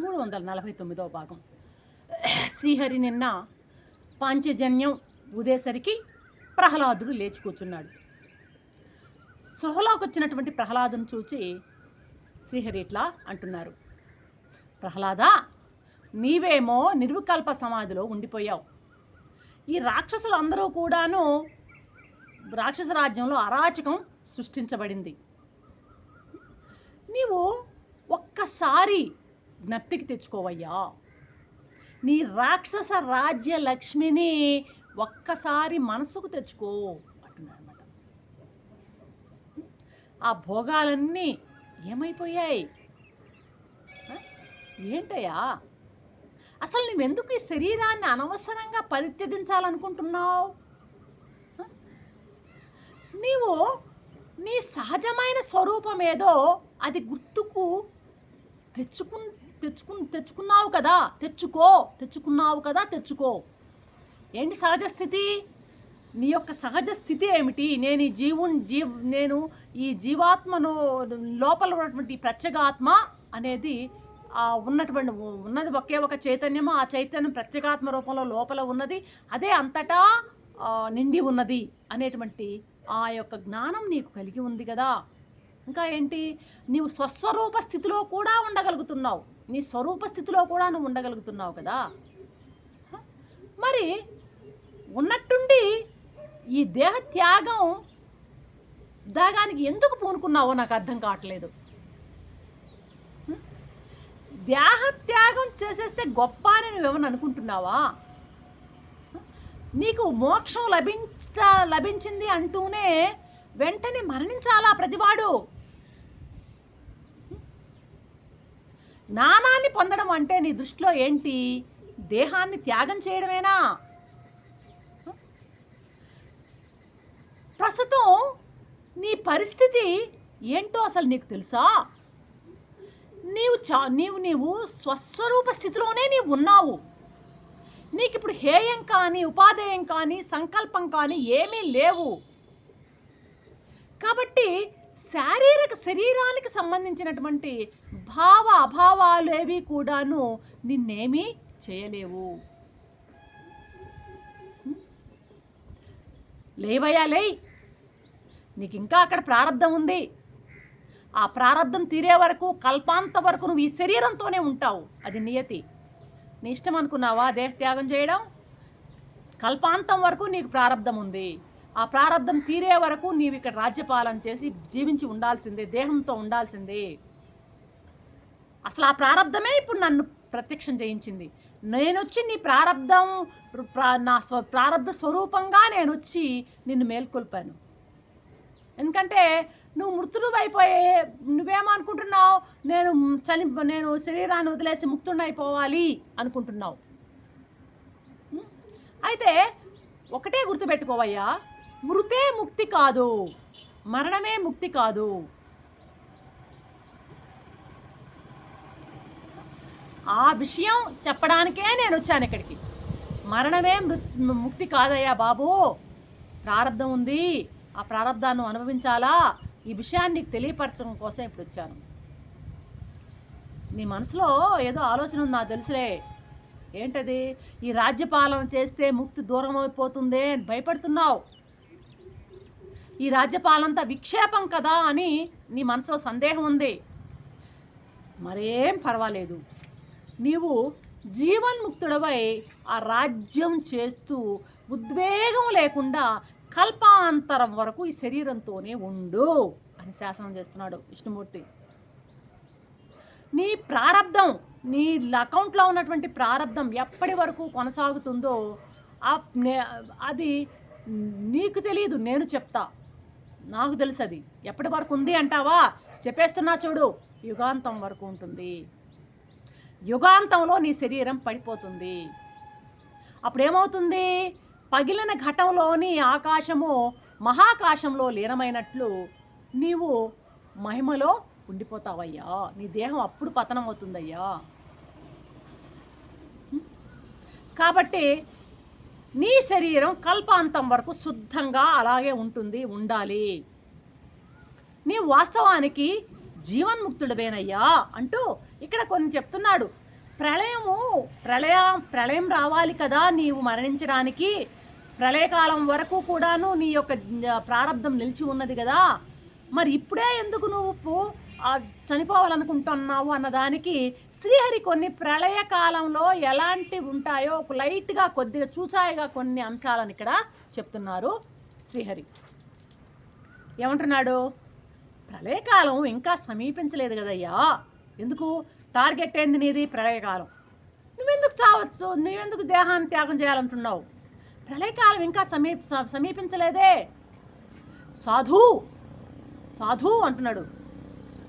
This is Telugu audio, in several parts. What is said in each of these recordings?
మూడు వందల నలభై తొమ్మిదవ భాగం. శ్రీహరి నిన్న పాంచజన్యం ఉదేసరికి ప్రహ్లాదుడు లేచి కూర్చున్నాడు. సృహలోకి వచ్చినటువంటి ప్రహ్లాదును చూచి శ్రీహరి ఇట్లా అంటున్నారు. ప్రహ్లాద నీవేమో నిర్వికల్ప సమాధిలో ఉండిపోయావు. ఈ రాక్షసులందరూ కూడాను రాక్షస రాజ్యంలో అరాచకం సృష్టించబడింది. నీవు ఒక్కసారి జ్ఞప్తికి తెచ్చుకోవయ్యా. నీ రాక్షస రాజ్య లక్ష్మిని ఒక్కసారి మనసుకు తెచ్చుకో అంటున్నాడు ఆ భోగాలన్నీ ఏమైపోయాయి? ఏంటయ్యా? అసలు నువ్వెందుకు ఈ శరీరాన్ని అనవసరంగా పరిత్యజించాలనుకుంటున్నావు? నీవు నీ సహజమైన స్వరూపం ఏదో అది గుర్తుకు తెచ్చుకు తెచ్చుకు తెచ్చుకున్నావు కదా తెచ్చుకో తెచ్చుకున్నావు కదా తెచ్చుకో. ఏంటి సహజ స్థితి? నీ యొక్క సహజ స్థితి ఏమిటి? నేను ఈ జీవుని జీ నేను ఈ జీవాత్మను లోపల ఉన్నటువంటి ప్రత్యేగాత్మ అనేది ఆ ఉన్నటువంటి ఉన్నది ఒకే ఒక చైతన్యము ఆ చైతన్యం ప్రత్యేగాత్మ రూపంలో లోపల ఉన్నది. అదే అంతటా నిండి ఉన్నది అనేటువంటి ఆ యొక్క జ్ఞానం నీకు కలిగి ఉంది కదా. ఇంకా ఏంటి? నీవు స్వస్వరూప స్థితిలో కూడా ఉండగలుగుతున్నావు. నీ స్వరూప స్థితిలో కూడా నువ్వు ఉండగలుగుతున్నావు కదా? మరి ఉన్నట్టుండి ఈ దేహ త్యాగం దాగానికి ఎందుకు పూనుకున్నావో నాకు అర్థం కావట్లేదు. దేహ త్యాగం చేసేస్తే గొప్ప అని నువ్వేమని అనుకుంటున్నావా? నీకు మోక్షం లభించ లభించింది అంటూనే వెంటనే మరణించాలా ప్రతివాడు? జ్ఞానాన్ని పొందడం అంటే నీ దృష్టిలో ఏంటి? దేహాన్ని త్యాగం చేయడమేనా? ప్రస్తుతం నీ పరిస్థితి ఏంటో అసలు నీకు తెలుసా? నీవు చా నీవు నీవు స్వస్వరూప స్థితిలోనే నీవు ఉన్నావు. నీకు ఇప్పుడు హేయం కానీ ఉపాధేయం కానీ సంకల్పం కానీ ఏమీ లేవు. కాబట్టి శారీరక శరీరానికి సంబంధించినటువంటి భావ అభావాలు ఏవి కూడాను నిన్నేమీ చేయలేవు. లేవయ్యా లేయ్. నీకు ఇంకా అక్కడ ప్రారంధం ఉంది. ఆ ప్రారంధం తీరే వరకు కల్పాంత వరకు నువ్వు ఈ శరీరంతోనే ఉంటావు. అది నియతి. నీ ఇష్టం అనుకున్నావా? దేహత్యాగం చేయడం? కల్పాంతం వరకు నీకు ప్రారంధం ఉంది. ఆ ప్రారంధం తీరే వరకు నీవు ఇక్కడ రాజ్యపాలన చేసి జీవించి ఉండాల్సిందే దేహంతో ఉండాల్సిందే. అసలు ఆ ప్రారంధమే ఇప్పుడు నన్ను ప్రత్యక్షం చేయించింది. నేను వచ్చి నీ ప్రారంధం నా స్వ ప్రారంధ స్వరూపంగా నేను వచ్చి నిన్ను మేల్కొల్పాను. ఎందుకంటే నువ్వు మృతుడు అయిపోయే నువ్వేమనుకుంటున్నావు? నేను చని నేను శరీరాన్ని వదిలేసి ముక్తుడిని అయిపోవాలి అనుకుంటున్నావు. అయితే ఒకటే గుర్తుపెట్టుకోవయ్యా. మృతే ముక్తి కాదు. మరణమే ముక్తి కాదు. ఆ విషయం చెప్పడానికే నేను వచ్చాను ఇక్కడికి. మరణమే మృత్ ముక్తి కాదయ్యా బాబు. ప్రారంధం ఉంది. ఆ ప్రారంధాన్ని అనుభవించాలా? ఈ విషయాన్ని తెలియపరచడం కోసం ఇప్పుడు వచ్చాను. నీ మనసులో ఏదో ఆలోచన ఉంది నాకు తెలుసులే. ఏంటది? ఈ రాజ్యపాలన చేస్తే ముక్తి దూరం అయిపోతుందే అని భయపడుతున్నావు. ఈ రాజ్యపాలంతా విక్షేపం కదా అని నీ మనసులో సందేహం ఉంది. మరేం పర్వాలేదు. నీవు జీవన్ముక్తుడవై ఆ రాజ్యం చేస్తూ ఉద్వేగం లేకుండా కల్పాంతరం వరకు ఈ శరీరంతోనే ఉండు అని శాసనం చేస్తున్నాడు విష్ణుమూర్తి. నీ ప్రారంధం నీ అకౌంట్లో ఉన్నటువంటి ప్రారంధం ఎప్పటి వరకు కొనసాగుతుందో అది నీకు తెలియదు నేను చెప్తా. నాకు తెలుసు అది ఎప్పటి వరకు ఉంది అంటావా? చెప్పేస్తున్నా చూడు. యుగాంతం వరకు ఉంటుంది. యుగాంతంలో నీ శరీరం పడిపోతుంది. అప్పుడేమవుతుంది? పగిలిన ఘటంలోని ఆకాశము మహాకాశంలో లీనమైనట్లు నీవు మహిమలో ఉండిపోతావయ్యా. నీ దేహం అప్పుడు పతనం అవుతుందయ్యా కాబట్టి నీ శరీరం కల్పాంతం వరకు శుద్ధంగా అలాగే ఉంటుంది ఉండాలి. నీ వాస్తవానికి జీవన్ముక్తుడివేనయ్యా అంటూ ఇక్కడ కొన్ని చెప్తున్నాడు. ప్రళయము ప్రళయం ప్రళయం రావాలి కదా నీవు మరణించడానికి. ప్రళయకాలం వరకు కూడాను నీ యొక్క ప్రారంధం నిలిచి ఉన్నది కదా. మరి ఇప్పుడే ఎందుకు నువ్వు చనిపోవాలనుకుంటున్నావు అన్నదానికి శ్రీహరి కొన్ని ప్రళయ కాలంలో ఎలాంటివి ఉంటాయో ఒక లైట్గా కొద్దిగా చూచాయిగా కొన్ని అంశాలను ఇక్కడ చెప్తున్నారు శ్రీహరి. ఏమంటున్నాడు? ప్రళయకాలం ఇంకా సమీపించలేదు కదయ్యా. ఎందుకు? టార్గెట్ ఏంది నీది ప్రళయకాలం నువ్వెందుకు చావచ్చు? నువ్వెందుకు దేహాన్ని త్యాగం చేయాలంటున్నావు? ప్రళయకాలం ఇంకా సమీప స- సమీపించలేదే. సాధు! సాధు అంటున్నాడు.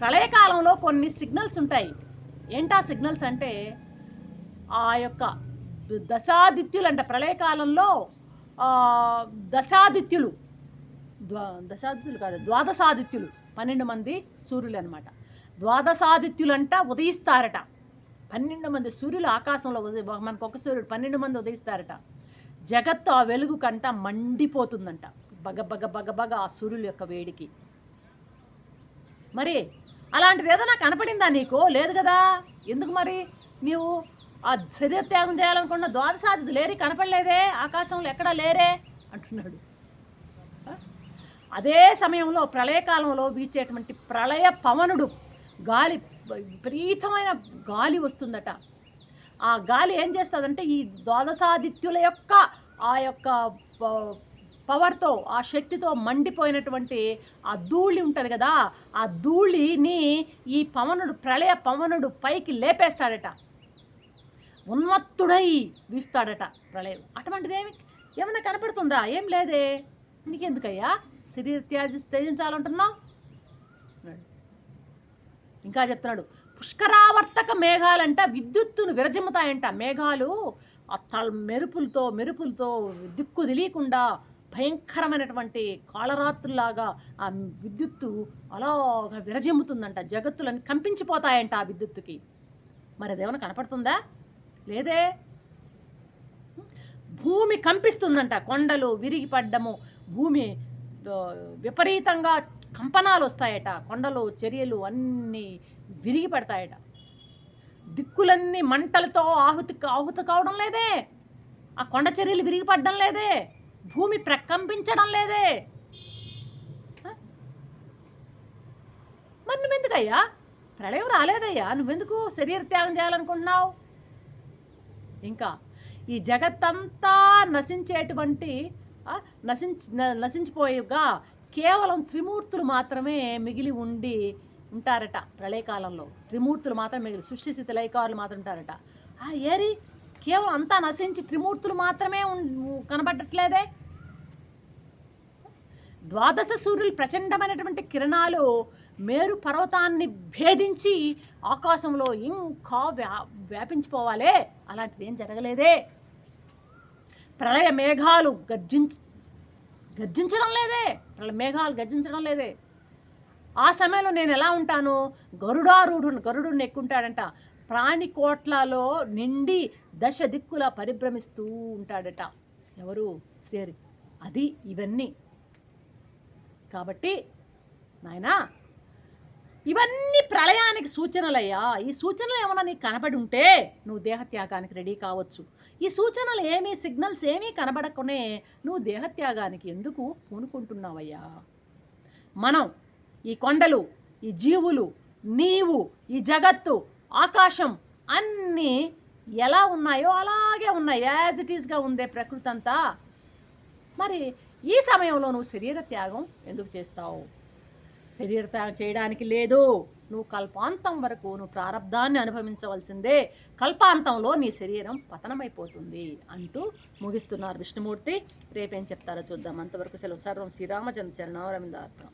ప్రళయకాలంలో కొన్ని సిగ్నల్స్ ఉంటాయి. ఏంటా సిగ్నల్స్ అంటే ఆ యొక్క దశాదిత్యులు అంట ప్రళయకాలంలో దశాదిత్యులు. దశాదిత్యులు కాదు ద్వాదశాదిత్యులు. పన్నెండు మంది సూర్యులు అనమాట అంట ఉదయిస్తారట. పన్నెండు మంది సూర్యులు ఆకాశంలో ఉదయ మనకు ఒక సూర్యుడు పన్నెండు మంది ఉదయిస్తారట. జగత్తు ఆ వెలుగు కంట మండిపోతుందంట. బగ బగ బగ బగ ఆ సూర్యుల యొక్క వేడికి. మరి అలాంటిది ఏదైనా కనపడిందా నీకు? లేదు కదా. ఎందుకు మరి? నీవు ఆ శరీర త్యాగం చేయాలనుకున్న ద్వాదశాది లేరి కనపడలేదే. ఆకాశంలో ఎక్కడా లేరే అంటున్నాడు. అదే సమయంలో ప్రళయకాలంలో వీచేటువంటి ప్రళయ పవనుడు గాలి విపరీతమైన గాలి వస్తుందట. ఆ గాలి ఏం చేస్తుందంటే ఈ ద్వాదశాదిత్యుల యొక్క ఆ యొక్క పవర్తో ఆ శక్తితో మండిపోయినటువంటి ఆ ధూళి ఉంటుంది కదా ఆ ధూళిని ఈ పవనుడు ప్రళయ పవనుడు పైకి లేపేస్తాడట. ఉన్మత్తుడై వీస్తాడట ప్రళయం. అటువంటిది ఏమి ఏమైనా కనపడుతుందా? ఏం లేదే. నీకెందుకయ్యా? శరీర త్యాజి త్యజించాలంటున్నావు? ఇంకా చెప్తున్నాడు పుష్కరావర్తక మేఘాలంట విద్యుత్తును విరజిమ్ముతాయంట మేఘాలు. ఆ తల్ మెరుపులతో మెరుపులతో దిక్కు తెలియకుండా భయంకరమైనటువంటి కాళరాత్రులాగా ఆ విద్యుత్తు అలాగా విరజిమ్ముతుందంట. జగత్తులను కంపించిపోతాయంట ఆ విద్యుత్తుకి. మరి అదేమైనా కనపడుతుందా? లేదే? భూమి కంపిస్తుందంట కొండలు విరిగి పడ్డము భూమి విపరీతంగా కంపనాలు వస్తాయట కొండలు చర్యలు అన్నీ విరిగి పడతాయట దిక్కులన్నీ మంటలతో ఆహుతి ఆహుతి కావడం లేదే. ఆ కొండ చర్యలు విరిగిపడడం లేదే. భూమి ప్రకంపించడం లేదే. మరి నువ్వెందుకయ్యా? ప్రళయం రాలేదయ్యా. నువ్వెందుకు శరీర త్యాగం చేయాలనుకుంటున్నావు? ఇంకా ఈ జగత్తంతా నశించేటువంటి నశించి న- నశించిపోయేగా కేవలం త్రిమూర్తులు మాత్రమే మిగిలి ఉండి ఉంటారట ప్రళయకాలంలో. త్రిమూర్తులు మాత్రం మిగిలి సృష్టి స్థితి లైకారులు మాత్రం ఉంటారట. ఆ ఏరి? కేవలం అంతా నశించి త్రిమూర్తులు మాత్రమే కనబడట్లేదే? ద్వాదశ సూర్యులు ప్రచండమైనటువంటి కిరణాలు మేరు పర్వతాన్ని భేదించి ఆకాశంలో ఇంకా వ్యా వ్యాపించిపోవాలే? అలాంటిది ఏం జరగలేదే? ప్రళయ మేఘాలు గర్జించ గర్జించడం లేదే? ప్రళయ మేఘాలు గర్జించడం లేదే? ఆ సమయంలో నేను ఎలా ఉంటాను? గరుడారూఢుని గరుడుని ఎక్కుంటాడంట ప్రాణికోట్లలో నిండి దశ దిక్కులా పరిభ్రమిస్తూ ఉంటాడట. ఎవరు? శ్రీహరి. అది ఇవన్నీ. కాబట్టి నాయనా ఇవన్నీ ప్రళయానికి సూచనలయ్యా. ఈ సూచనలు ఏమైనా నీకు కనబడి ఉంటే నువ్వు దేహత్యాగానికి రెడీ కావచ్చు. ఈ సూచనలు ఏమీ సిగ్నల్స్ ఏమీ కనబడకునే నువ్వు దేహత్యాగానికి ఎందుకు పూనుకుంటున్నావయ్యా? మనం ఈ కొండలు ఈ జీవులు నీవు ఈ జగత్తు ఆకాశం అన్నీ ఎలా ఉన్నాయో అలాగే ఉన్నాయి. యాజ్ ఇట్ ఈస్గా ఉందే ప్రకృతి అంతా మరి ఈ సమయంలో నువ్వు శరీర త్యాగం ఎందుకు చేస్తావు? శరీర త్యాగం చేయడానికి లేదు. నువ్వు కల్పాంతం వరకు నువ్వు ప్రారంధాన్ని అనుభవించవలసిందే. కల్పాంతంలో నీ శరీరం పతనమైపోతుంది అంటూ ముగిస్తున్నారు విష్ణుమూర్తి. రేపేం చెప్తారో చూద్దాం. అంతవరకు సెలవు. సర్వం శ్రీరామచంద్ర చరణం. రవిందార్థం